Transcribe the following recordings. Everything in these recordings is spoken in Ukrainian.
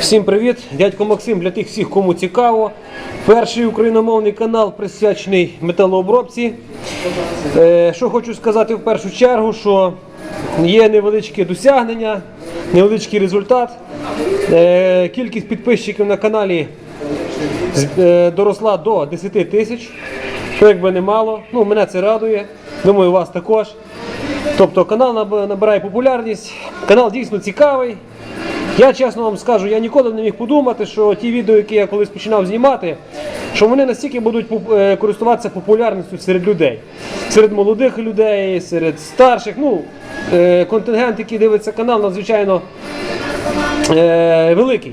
Всім привіт! Дядько Максим для тих всіх, кому цікаво. Перший україномовний канал присвячений металообробці. Е, що хочу сказати в першу чергу, що є невеличке досягнення, невеличкий результат. Е, кількість підписчиків на каналі е, доросла до 10 тисяч. То якби немало. Ну, мене це радує. Думаю, вас також. Тобто канал набирає популярність. Канал дійсно цікавий. Я чесно вам скажу, я ніколи не міг подумати, що ті відео, які я колись починав знімати, що вони настільки будуть е, користуватися популярністю серед людей, серед молодих людей, серед старших. Ну, е, контингент, який дивиться канал, надзвичайно е, великий.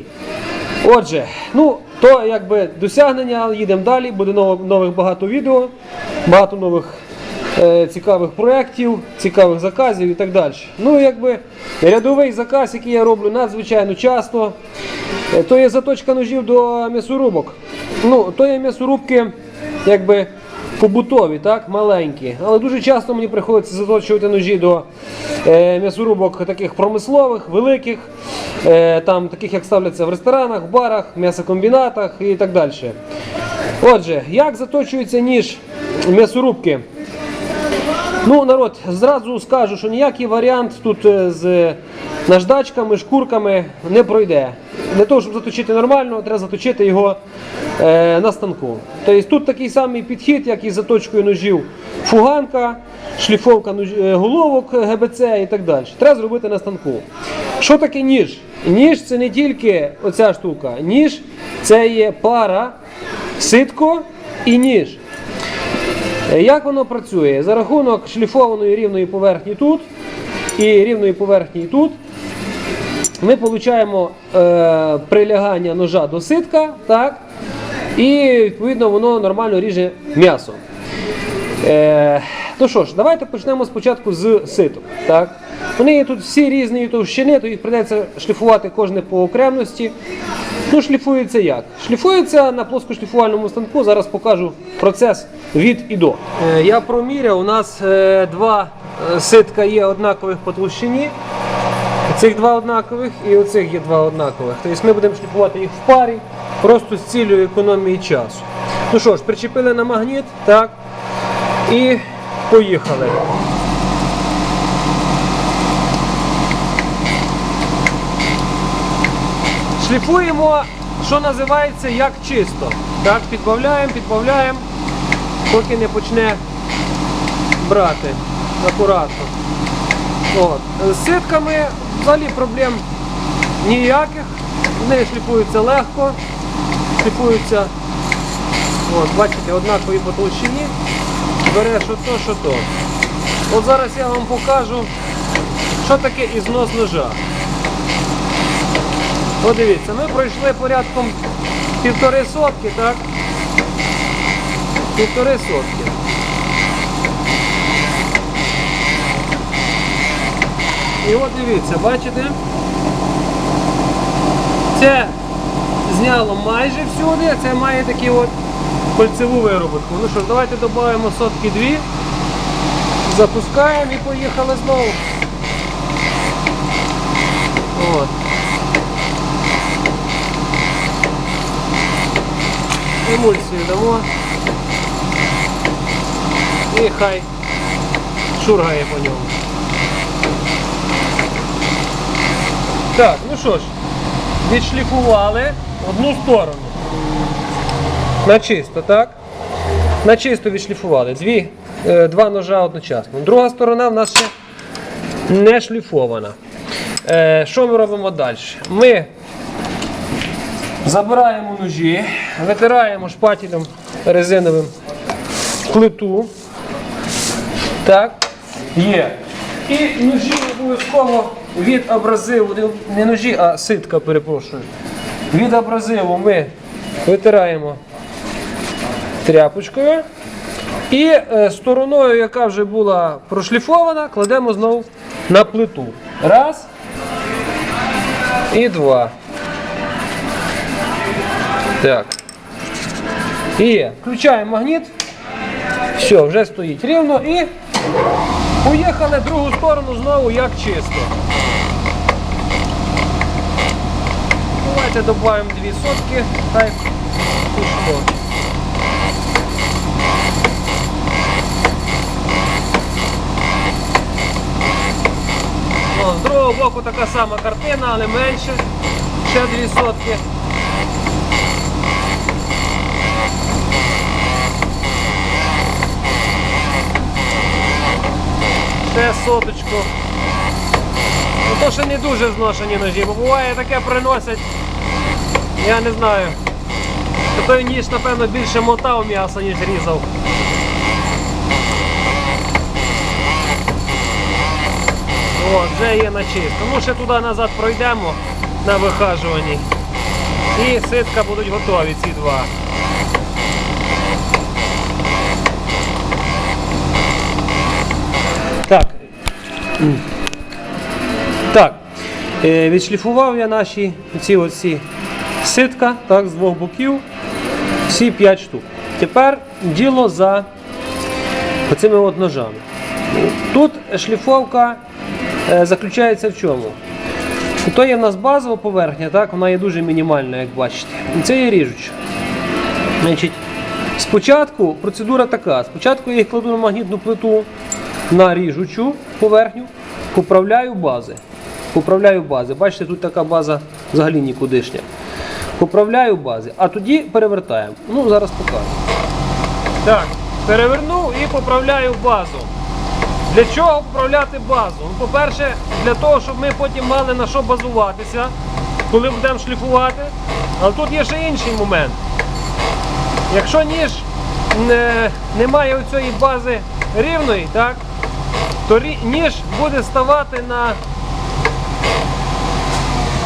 Отже, ну то якби досягнення, їдемо далі, буде нових багато відео, багато нових цікавих проєктів, цікавих заказів і так далі. Ну, якби рядовий заказ, який я роблю надзвичайно часто, е, то є заточка ножів до м'ясорубок. Ну, то є м'ясорубки, якби. Побутові, так, маленькі. Але дуже часто мені приходиться заточувати ножі до е, м'ясорубок таких промислових, великих, е, там, таких, як ставляться в ресторанах, барах, м'ясокомбінатах і так далі. Отже, як заточується ніж м'ясорубки? Ну, народ, зразу скажу, що ніякий варіант тут е, з наждачками, шкурками не пройде. Для того, щоб заточити нормально, треба заточити його е, на станку. Тобто тут такий самий підхід, як і з заточкою ножів фуганка, шліфовка е, головок ГБЦ і так далі. Треба зробити на станку. Що таке ніж? Ніж це не тільки оця штука. Ніж це є пара, ситко і ніж. Е, Як воно працює? За рахунок шліфованої рівної поверхні тут і рівної поверхні тут. Ми отримуємо е, прилягання ножа до ситка, так? і відповідно воно нормально ріже м'ясо. Е, ну що ж, давайте почнемо спочатку з ситок. Так? Вони тут всі різні товщини, то їх придеться шліфувати кожне по окремості. Ну, шліфується як? Шліфується на плоскошліфувальному станку. Зараз покажу процес від і до. Е, я проміряв, у нас е, два е, ситка є однакових по толщині. Цих два однакових і оцих є два однакових. Тобто ми будемо шліфувати їх в парі, просто з цілею економії часу. Ну що ж, причепили на магніт, так, і поїхали. Шліфуємо, що називається, як чисто. Так, підбавляємо, підбавляємо, поки не почне брати акуратно. От. З ситками взагалі проблем ніяких. Вони шліфуються легко, шліфуються, от, бачите, однакові по толщині. Бере що то, що то. От зараз я вам покажу, що таке ізнос ножа. Подивіться, ми пройшли порядком півтори сотки, так? Півтори сотки. І от дивіться, бачите? Це зняло майже всюди, це має такі от кольцеву вироботку. Ну що ж, давайте додаємо сотки дві, запускаємо і поїхали знову. От. Емульсію дамо. І хай шургає по ньому. Так, ну що ж, відшліфували одну сторону. На чисто, так? На чисто відшліфували. Дві, е, два ножа одночасно. Друга сторона в нас ще не шліфована. Е, що ми робимо далі? Ми забираємо ножі, витираємо шпателем резиновим плиту. Так, є. І ножі обов'язково від абразиву, не- ножі, а ситка, перепрошую. Від абразиву ми витираємо тряпочкою. І е, стороною, яка вже була прошліфована, кладемо знову на плиту. Раз. І два. Так. І включаємо магніт. Все, вже стоїть рівно і поїхали другу сторону знову як чисто. Давайте додаємо 2 сотки. О, з другого боку така сама картина, але менше. Ще 2 сотки. Ще соточку. Ну то ще не дуже зношені ножі, бо буває таке приносять. Я не знаю. Той ніж, напевно, більше мотав м'ясо, ніж різав. О, вже є начистка. Ну ще туди назад пройдемо на вихажуванні. І ситка будуть готові ці два. Так. Так. Е, відшліфував я наші ці оці ситка так, з двох боків. Всі 5 штук. Тепер діло за оцими от ножами. Тут шліфовка заключається в чому? То є в нас базова поверхня, так, вона є дуже мінімальна, як бачите. І це є ріжуча. Спочатку процедура така. Спочатку я їх кладу на магнітну плиту на ріжучу поверхню, поправляю бази. Поправляю бази. Бачите, тут така база взагалі нікудишня. Поправляю бази, а тоді перевертаємо. Ну, зараз покажу. Так, перевернув і поправляю базу. Для чого поправляти базу? Ну, по-перше, для того, щоб ми потім мали на що базуватися, коли будемо шліфувати. Але тут є ще інший момент. Якщо ніж не, немає цієї бази рівної, так, то ніж буде ставати на.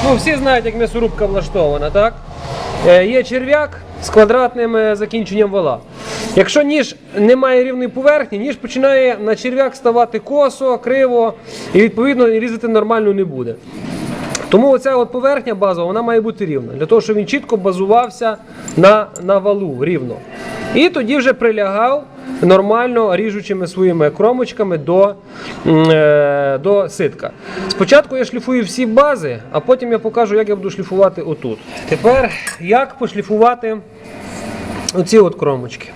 Ну, всі знають, як м'ясорубка влаштована, так? Е, є черв'як з квадратним е, закінченням вала. Якщо ніж не має рівної поверхні, ніж починає на черв'як ставати косо, криво, і відповідно різати нормально не буде. Тому оця от поверхня базова вона має бути рівна, для того, щоб він чітко базувався на, на валу рівно. І тоді вже прилягав нормально ріжучими своїми кромочками до, е, до ситка. Спочатку я шліфую всі бази, а потім я покажу, як я буду шліфувати отут. Тепер як пошліфувати оці от кромочки.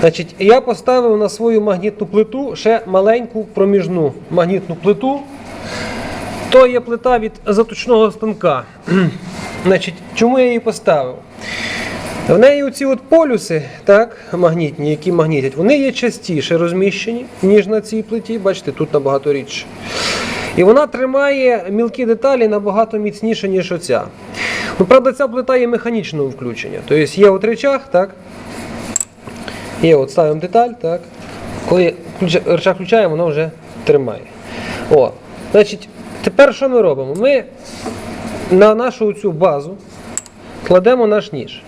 Значить, я поставив на свою магнітну плиту ще маленьку проміжну магнітну плиту. То є плита від заточного станка. Значить, чому я її поставив? В неї оці от полюси, так, магнітні, які магнітять, вони є частіше розміщені, ніж на цій плиті. Бачите, тут набагато рідше. І вона тримає мілкі деталі набагато міцніше, ніж оця. Ну, правда, ця плита є механічного включення. Тобто є от речах, так? Є, от ставимо деталь, так. Коли рычаг включаємо, воно вже тримає. О, значить, тепер що ми робимо? Ми на нашу цю базу кладемо наш ніж.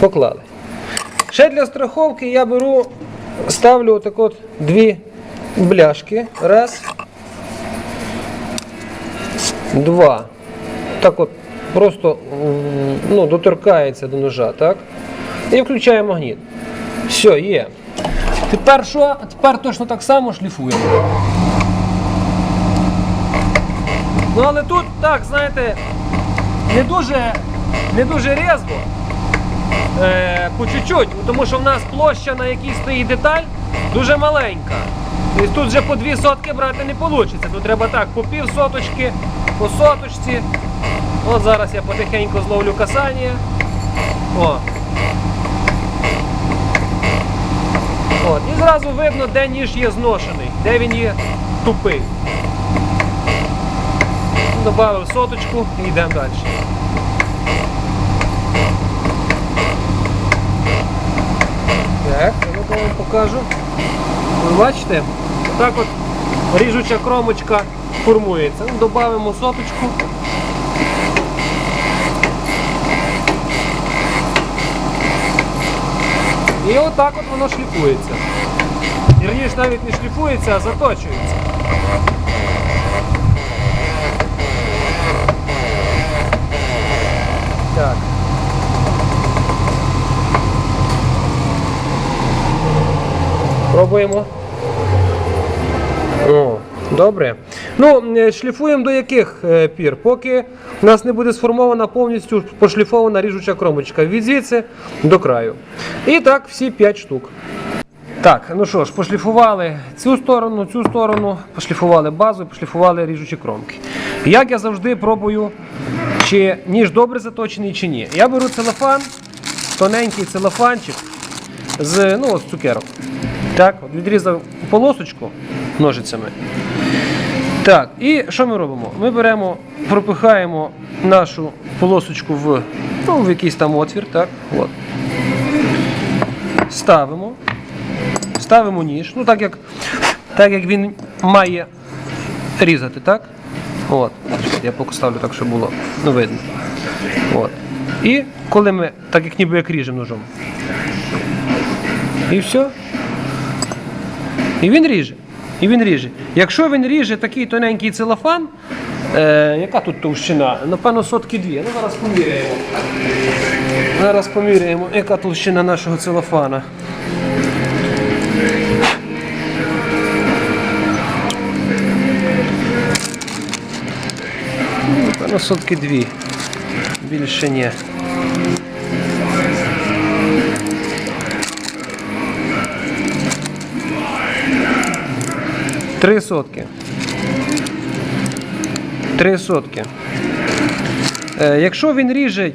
Поклали. Ще для страховки я беру, ставлю отак от дві бляшки. Раз. Два. Так от просто ну, доторкається до ножа, так? І включаю магніт. Все, є. Тепер що? Тепер точно так само шліфуємо. Ну але тут так, знаєте, не дуже, не дуже різво. Е, по чуть-чуть, тому що в нас площа, на якій стоїть деталь, дуже маленька. Тобто тут вже по дві сотки брати не вийде. Тут треба так, по пів соточки, по соточці. От зараз я потихеньку зловлю касання. О. Зразу видно, де ніж є зношений, де він є тупий. Добавив соточку і йдемо далі. Так, я вам покажу. Ви бачите? Так от ріжуча кромочка формується. Ну, Добавимо соточку. І отак от воно шліфується. Вірніше навіть не шліфується, а заточується. Так. Пробуємо. О, добре. Ну, е, шліфуємо до яких е, пір? Поки у нас не буде сформована повністю пошліфована ріжуча кромочка від звідси до краю. І так всі 5 штук. Так, ну що ж, пошліфували цю сторону, цю сторону, пошліфували базу, пошліфували ріжучі кромки. Як я завжди пробую, чи ніж добре заточений, чи ні. Я беру целофан, тоненький целофанчик з, ну, з цукерок. Так, от відрізав полосочку ножицями. Так, і що ми робимо? Ми беремо, пропихаємо нашу полосочку в, ну, в якийсь там отвір, так, от. Ставимо. Ставимо ніж. Ну, так як, так як він має різати, так? От. Я поки ставлю так, щоб було ну, видно. От. І коли ми, так як ніби як ріжемо ножом. І все. І він ріже. І він ріже. Якщо він ріже такий тоненький целофан, е, яка тут товщина? Напевно, сотки дві. Ну, зараз поміряємо. Зараз поміряємо, яка товщина нашого целофана. Ну, сотки дві. Більше ні. Три сотки. Три сотки. Е, якщо він ріже,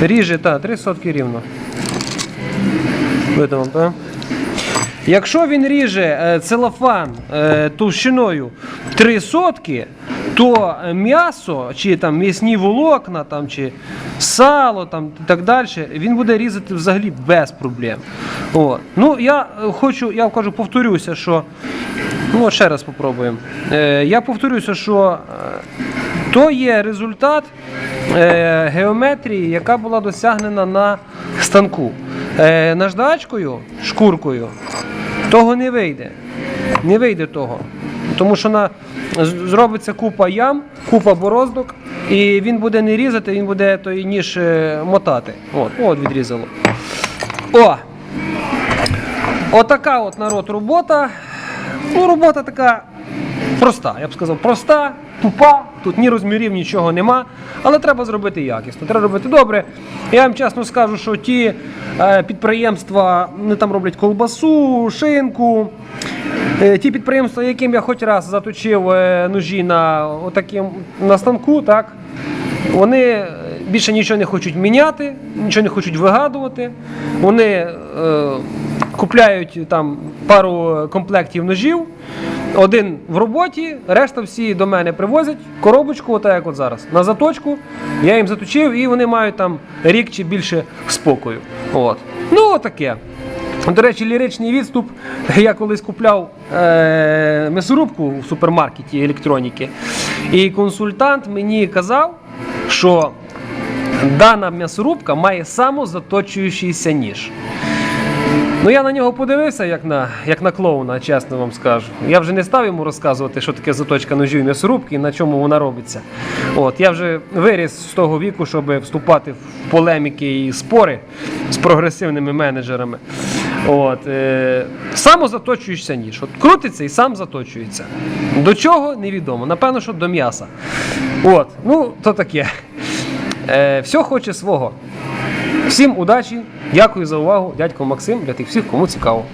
ріже, так, три сотки рівно. Вам, так? Якщо він ріже е, целофан е, товщиною 3 сотки, то е, м'ясо, чи там м'ясні волокна, там, чи сало там, і так далі, він буде різати взагалі без проблем. От. Ну, я е, хочу, я кажу, повторюся, що. Ну, ще раз попробуємо. Е, я повторюся, що е, то є результат е, геометрії, яка була досягнена на станку. Е, наждачкою, шкуркою, того не вийде. Не вийде того. Тому що на, зробиться купа ям, купа бороздок, і він буде не різати, він буде той ніж е, мотати. От, от відрізало. О! Отака от народ робота. Ну, робота така проста, я б сказав, проста, тупа, тут ні розмірів, нічого нема, але треба зробити якісно, треба робити добре. Я вам чесно скажу, що ті е, підприємства, вони там роблять колбасу, шинку. Е, Ті підприємства, яким я хоч раз заточив е, ножі на, отаким, на станку, так, вони е, більше нічого не хочуть міняти, нічого не хочуть вигадувати. Вони е, купляють там пару комплектів ножів, один в роботі, решта всі до мене привозять коробочку, отак як от зараз, на заточку. Я їм заточив і вони мають там рік чи більше спокою. От. Ну, отаке. До речі, ліричний відступ. Я колись купляв е- м'ясорубку в супермаркеті електроніки, і консультант мені казав, що дана м'ясорубка має самозаточуючийся ніж. Ну я на нього подивився, як на, як на клоуна, чесно вам скажу. Я вже не став йому розказувати, що таке заточка ножів і м'ясорубки і на чому вона робиться. От, я вже виріс з того віку, щоб вступати в полеміки і спори з прогресивними менеджерами. От, е, самозаточуєшся ніж. От, крутиться і сам заточується. До чого невідомо. Напевно, що до м'яса. От, ну, то таке. Е, все хоче свого. Всім удачі, дякую за увагу, дядько Максим, для тих всіх, кому цікаво.